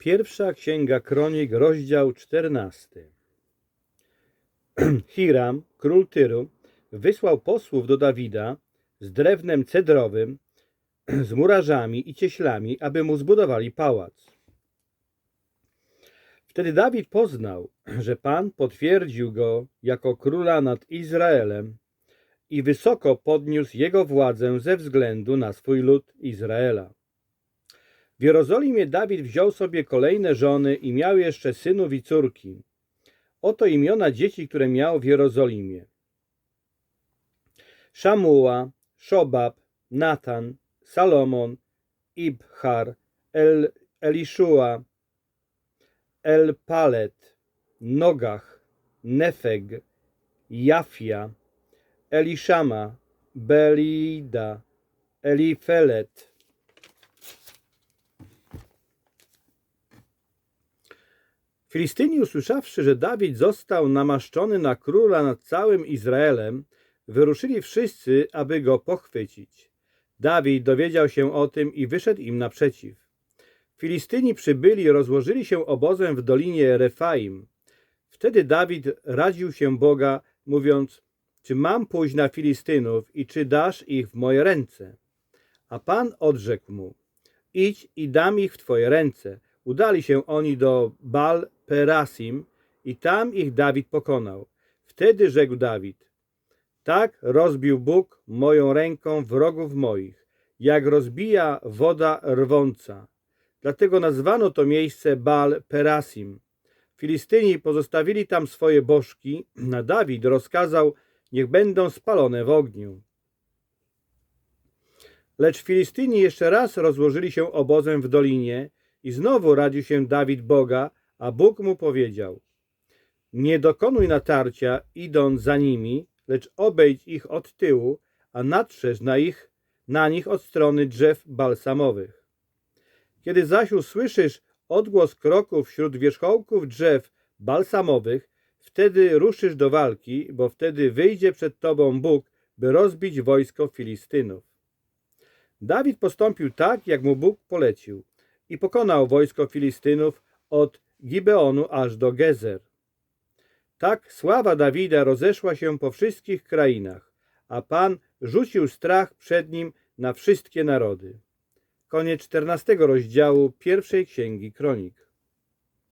Pierwsza Księga Kronik, rozdział 14. Hiram, król Tyru, wysłał posłów do Dawida z drewnem cedrowym, z murarzami i cieślami, aby mu zbudowali pałac. Wtedy Dawid poznał, że Pan potwierdził go jako króla nad Izraelem i wysoko podniósł jego władzę ze względu na swój lud Izraela. W Jerozolimie Dawid wziął sobie kolejne żony i miał jeszcze synów i córki. Oto imiona dzieci, które miał w Jerozolimie. Szamuła, Szobab, Natan, Salomon, Ibchar, El, Eliszua, El Palet, Nogach, Nefeg, Jafia, Eliszama, Belida, Elifelet, Filistyni usłyszawszy, że Dawid został namaszczony na króla nad całym Izraelem, wyruszyli wszyscy, aby go pochwycić. Dawid dowiedział się o tym i wyszedł im naprzeciw. Filistyni przybyli rozłożyli się obozem w dolinie Refaim. Wtedy Dawid radził się Boga, mówiąc, czy mam pójść na Filistynów i czy dasz ich w moje ręce? A Pan odrzekł mu, idź i dam ich w twoje ręce. Udali się oni do Bal Perasim i tam ich Dawid pokonał. Wtedy rzekł Dawid, tak rozbił Bóg moją ręką wrogów moich, jak rozbija woda rwąca. Dlatego nazwano to miejsce Bal Perasim. Filistyni pozostawili tam swoje bożki, a Dawid rozkazał, niech będą spalone w ogniu. Lecz Filistyni jeszcze raz rozłożyli się obozem w dolinie i znowu radził się Dawid Boga, a Bóg mu powiedział: Nie dokonuj natarcia, idąc za nimi, lecz obejdź ich od tyłu, a natrzesz na, ich, na nich od strony drzew balsamowych. Kiedy zaś usłyszysz odgłos kroków wśród wierzchołków drzew balsamowych, wtedy ruszysz do walki, bo wtedy wyjdzie przed tobą Bóg, by rozbić wojsko Filistynów. Dawid postąpił tak, jak mu Bóg polecił i pokonał wojsko Filistynów od Gibeonu aż do Gezer. Tak sława Dawida rozeszła się po wszystkich krainach, a Pan rzucił strach przed nim na wszystkie narody. Koniec 14 rozdziału pierwszej księgi Kronik.